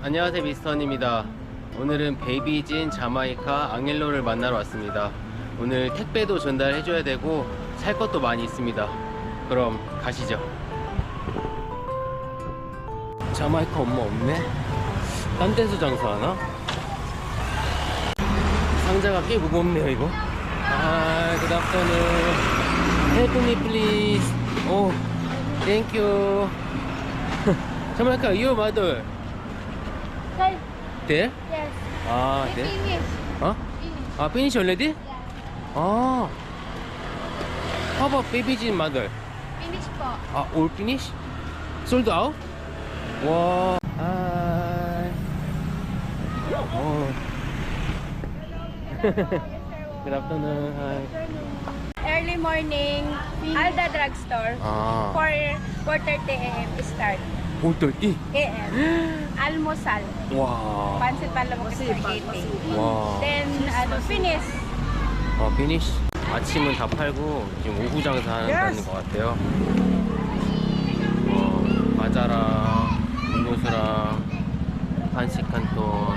안녕하세요 미스터원입니다. 오늘은 베이비진 자마이카 앙헬로를 만나러 왔습니다. 오늘 택배도 전달해 줘야 되고 살 것도 많이 있습니다. 그럼 가시죠. 자마이카 엄마 없네? 딴 데서 장사하나? 상자가 꽤 무겁네요 이거. 아 굿아프터눈 help me 오 땡큐 자마이카 your mother Sir, Okay. There? Yes. Ah, we there? Finish. Huh? Finish. Ah, finish already? Yeah. Ah. How about baby's mother? Finish pot. Ah, all finished? Sold out? Wow. Hi. Oh. Good afternoon. Hi. Early morning, Alda Drugstore. Ah. 4, 4.30 a.m. start. 4.30? a.m. Almusal. 와 Pansit palamok spaghetti. 와. Then, ano, finish. 어, 피니쉬. 아침은 다 팔고 지금 오후 장사하는 것 같아요. 어, 과자랑 음료수랑 한식 한 돈,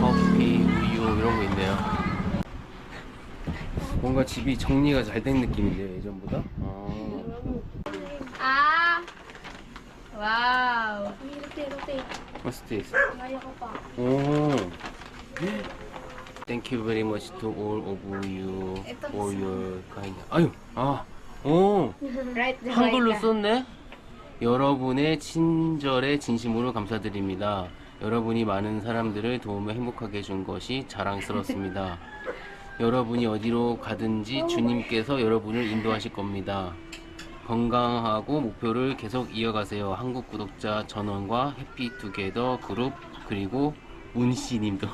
커피, 우유 이런 거 있네요. 뭔가 집이 정리가 잘 된 느낌인데요, 예전보다? 아, Ah. Wow. Rotate, rotate. what's this? Kaya ko pa. 오. Thank you very much to all of you Ito for your kind. 아유, 아, 오. Right, 한글로 썼네? 여러분의 친절에 진심으로 감사드립니다. 여러분이 많은 사람들을 도우며 행복하게 해준 것이 자랑스럽습니다. 여러분이 어디로 가든지 주님께서 여러분을 인도하실 겁니다. 건강하고 목표를 계속 이어가세요. 한국 구독자 전원과 해피투게더 그룹 그리고 운씨님도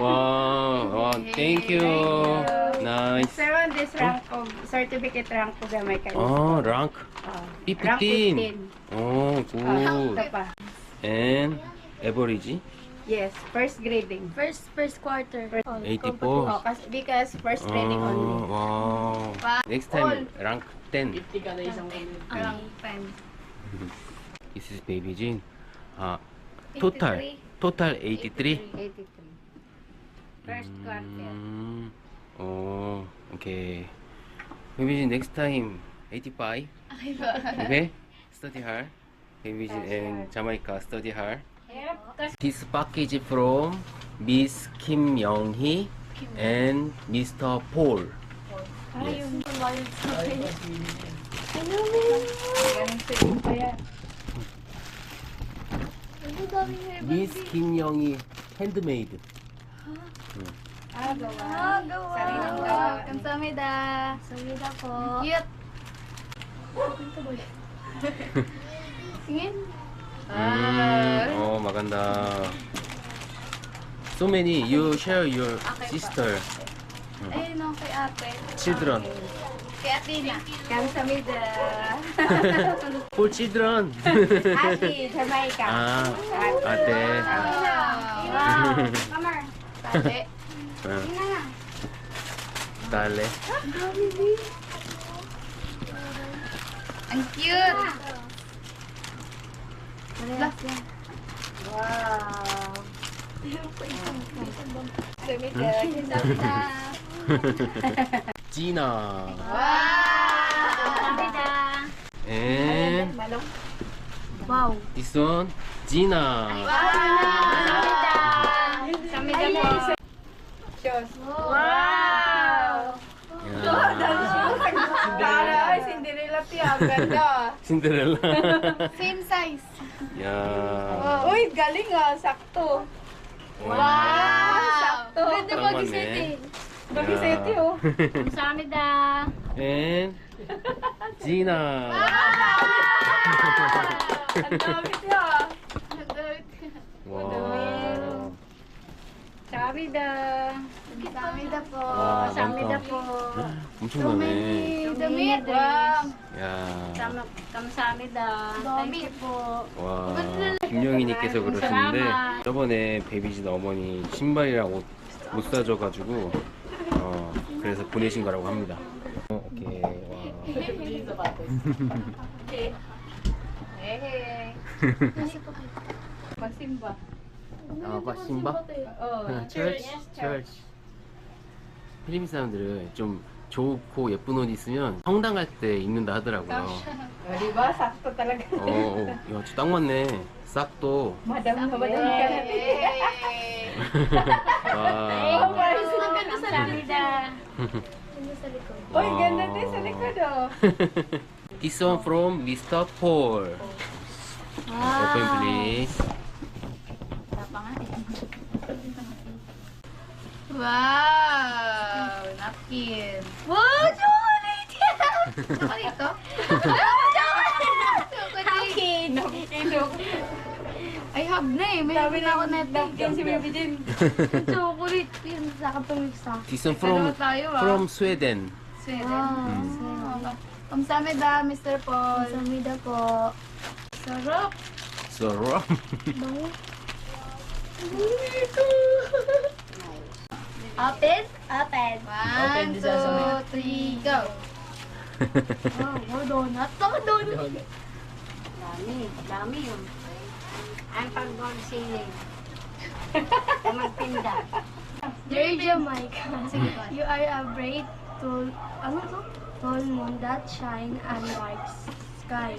와, 와, 땡큐 나이스 Sir, on this rank of, certificate rank po gamay kayo. 아 랑크 Oh. P15 Rank 15. 오, Oh, 굿 ito pa. and average Yes, first grading. First first quarter. First, 80 po. Oh, because first oh, grading oh, only. Wow. Next time, All. rank 10. Rank 10. This is baby Jin. Uh, total, total 83? 83. First mm. quarter. Mm, oh, okay. Baby Jin, next time, 85. okay? Study hard. Baby Jin and Jamaica, study hard. This package from Miss Kim Young Hee and Mr. Paul. Hair Miss Kim Young Hee handmade. Ah, gawa. Ah, gawa. Sariling gawa. Kamsamida. Samida po. Tingin. 음, 어, maganda. So many. You share your sister Ayun no, kay ate. children. Kay ate na. Kamsamida. For children. Ate, Jamaica. 아, ate. Wow. 어, Tingnan na. dale. Ang cute. Lá. Wow. Gina. Wow. And wow. This one, Gina. Wow. Samida. Samida. Cheers. Cinderella tiya. Ganda. 신데렐라. Same size. 야. Uy, galing ah. Sakto. Wow. Sakto. Ganda Tama mag-isip Bagi seti oh. Samida. And Gina. Ang dami tiya. 와. Samida. Samida po. 와, Samida 많다. po. 엄청나네. Damit. Wow. 야. Sama, kamsamida. Thank you po. 와. 김영희님께서 그러시는데 저번에 베비진 어머니 신발이랑 옷 못 사줘가지고 어 그래서 보내신 거라고 합니다. 어, 오케이 와. Hey. Pasimba. 아, 심바? Oh, church, church. 필리핀 사람들은 좀 좋고 예쁜 옷 있으면 성당 갈 때 입는다 하더라고요. Oh, ba? Sakto talaga. 어, 어, 야, 저딱 맞네. 싹도. Madam na madam ka. 와. Kamsamida. Uy, ganda din sa likod oh. This one from Mr. Paul. Open please. Wow! Napkin. Wow! Chocolate! Chocolate to? Chocolate! I have na eh. May Sabi na ako na na napkin si Baby Jin. Chocolate. Yun, sa katumiksa. This one from tayo ah. from Sweden. Sweden. Ah. Kamsamida, Mr. Paul. Kamsamida po. Sarap. So rum. Bango. Open? Open. One, two, three, go. Oh, more donut. Mga donut. Dami, dami yun. Ang pag-gold ceiling. Magpinda. Dear Jamaica, you are a bright, tall, ano to? Tall moon that shine and bright sky.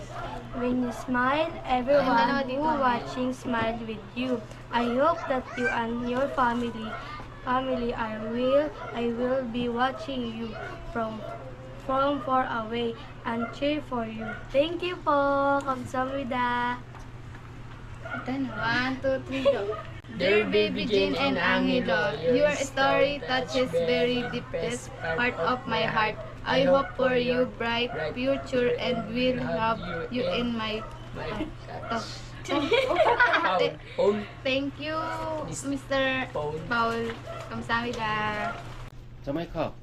When you smile, everyone who watching smile with you. I hope that you and your family, family are will. I will be watching you from from far away and cheer for you. Thank you po. Kamsamida. One, two, three, go. Dear baby Jane and Angelo, your story touches very deepest part of my heart. I hope for you bright future and will have you in my heart. Thank you, Mr. Paul. 감사합니다. 자마이카.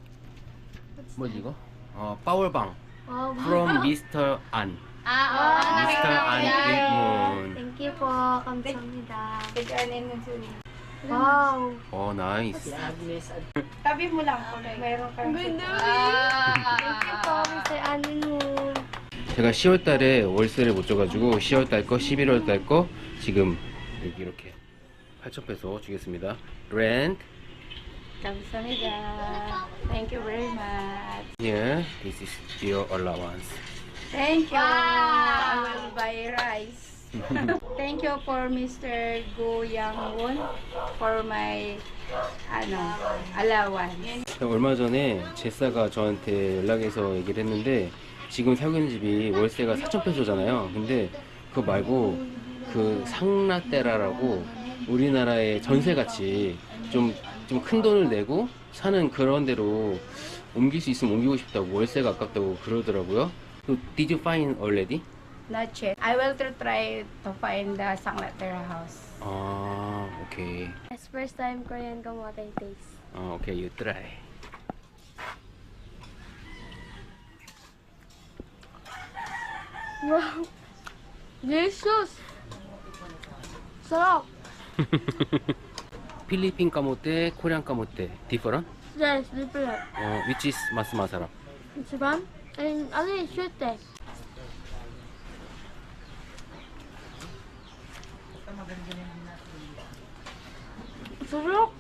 뭐지 이거? 어, 파월방. Wow. From Mr. An. Ah, Mr. An Ilmon. Thank you po. Kamsahamnida. Pag-anin ng suli. Wow. 어, 나이스. Tabi mo lang mayroon kang Thank you po, Mr. Aninun. 제가 10월 달에 월세를 못 줘가지고 10월 달 거, 11월 달 거 지금 여기 이렇게 8,000페소 주겠습니다. Rent Kamsamida. Thank you very much. here. This is your allowance. Thank you. I will buy rice. Thank you for Mr. Go Yang Won for my ano allowance. 얼마 전에 제사가 저한테 연락해서 얘기를 했는데 지금 살고 있는 집이 월세가 4,000페소잖아요. 근데 그거 말고 그 상라떼라라고 우리나라의 전세같이 좀 좀 큰 돈을 내고 사는 그런 데로 옮길 수 있으면 옮기고 싶다고 월세가 아깝다고 그러더라고요. So, Did you find already? Not yet. I will to try to find the Sanglatera house. 아, 오케이. It's first time Korean kamote taste. 어, 오케이, you try. Delicious. Sarap. 필리핀 까모떼, 코리안 까모떼, different? Yes, different. 어, which is 마스마사라? Diba? And ano yung sweet eh? Sarap.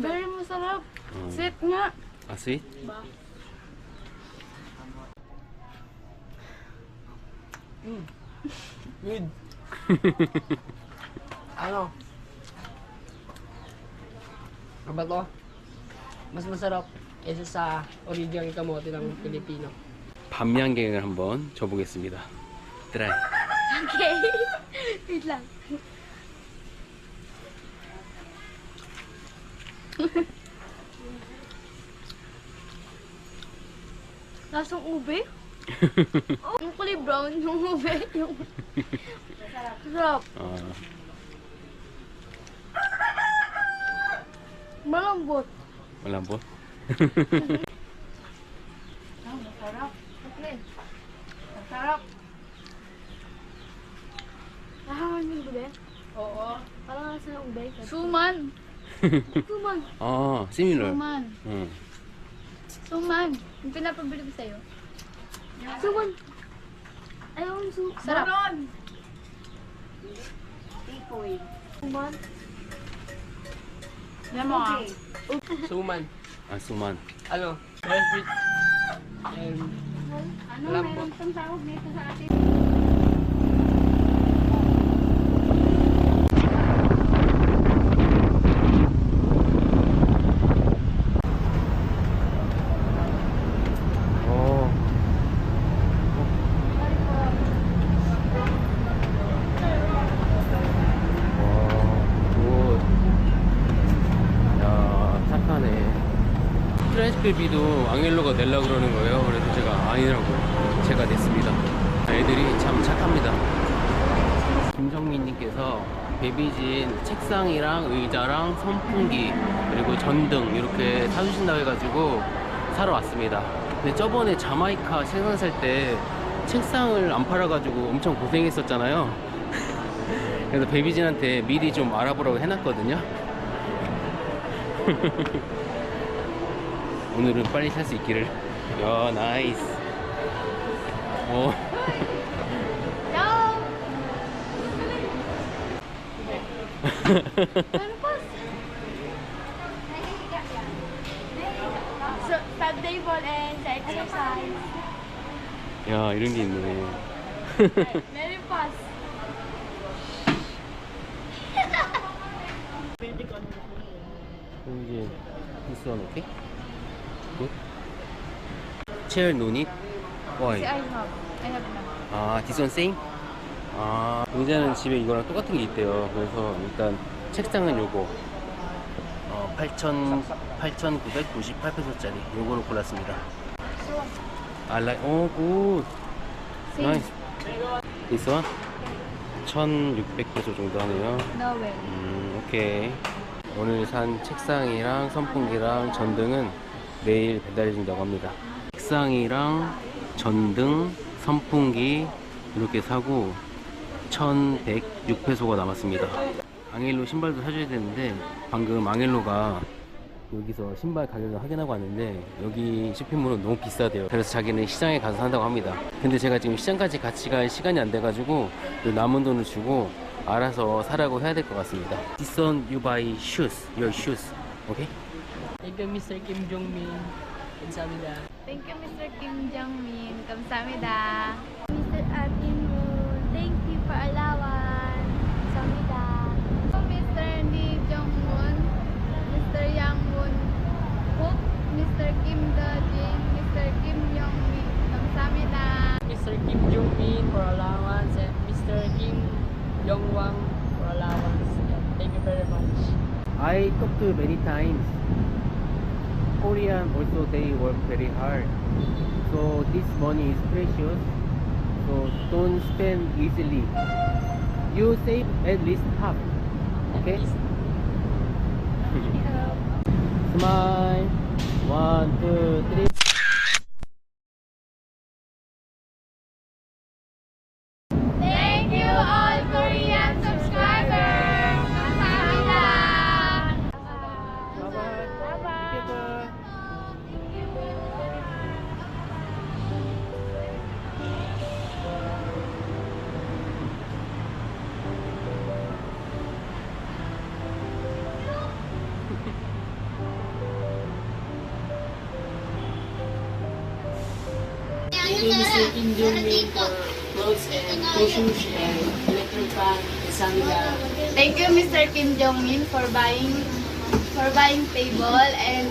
Very masarap. 어, Sweet nga. 아, sweet? Good. ano? Ano ba to? Mas masarap kaysa sa original kamote ng Pilipino. 밤양갱을 한번 줘보겠습니다. try. Okay. Wait lang. Lasang ube? oh, yung kulay brown, yung ube, yung... Sarap. Uh. Malambot. Malambot? Masarap. Masarap. Nakakain yung ube? Oo. Parang nasa ube. Suman. Suman. Oo, similar. Suman. Hmm. Suman. Yung pinapabili ko sa'yo. Suwan. Ayun, su sarap. Maron. Tikoy. Suman. Demo. Ah. Okay. Suman. Ah, suman. Ano? Fresh fruit. Ano, meron tawag dito sa atin. 트랜스크립비도 앙헬로가 내려고 그러는 거예요. 그래서 제가 아니라고 제가 냈습니다. 애들이 참 착합니다. 김정민님께서 베비진 책상이랑 의자랑 선풍기 그리고 전등 이렇게 사주신다고 해가지고 사러 왔습니다. 근데 저번에 자마이카 책상 살 때 책상을 안 팔아가지고 엄청 고생했었잖아요. 그래서 베비진한테 미리 좀 알아보라고 해놨거든요. 오늘은 빨리 살 수 있기를. 야, 나이스. 어. And exercise. 야, 이런 게 있네. Very fast. 이제 one okay? Good? Chair no need? Why? I have. I have na. 아, this one same? 아, 의자는 집에 이거랑 똑같은 게 있대요. 그래서 일단 책상은 요거. 어, 8,000, 8,998페소짜리 요거를 골랐습니다. I like, 오, 굿. 나이스. This one? 1,600페소 정도 하네요. No way. 음, 오케이. 오늘 산 책상이랑 선풍기랑 전등은 내일 배달해 준다고 합니다. 책상이랑 전등, 선풍기 이렇게 사고 1106페소가 남았습니다. 앙헬로 신발도 사줘야 되는데 방금 앙헬로가 여기서 신발 가격을 확인하고 왔는데 여기 쇼핑몰은 너무 비싸대요. 그래서 자기는 시장에 가서 산다고 합니다. 근데 제가 지금 시장까지 같이 갈 시간이 안 돼가지고 그 남은 돈을 주고 알아서 사라고 해야 될 것 같습니다. This one your shoes, okay? Thank you Mr. Kim Jong-min. Kamsahamnida. Thank you, Mr. Kim Jong-min. Kamsamida. Mr. Amin Moon, thank you for allowance. Samida. Mr. Lee Jong-un, Mr. Yang Won Hook, Mr. Kim Do-jin, Mr. Kim Yong-min. Kamsamida. Mr. Kim Jong-min for allowance and Mr. Kim Jong-wang for allowance. Thank you very much. I talked to many times. Korean also they work very hard. So this money is precious. So don't spend easily. You save at least half. Okay? Smile. One, two, three. Thank you Mr. Kim Jong-min for clothes and shoes and electric fan. Kamsahamnida. Thank you, Mr. Kim Jong-min, for buying for buying table and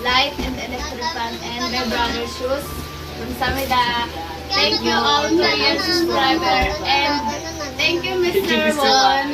light and electric fan and my brother's shoes. Kamsamida. Thank you all Korean subscriber and thank you, Mr. Wong,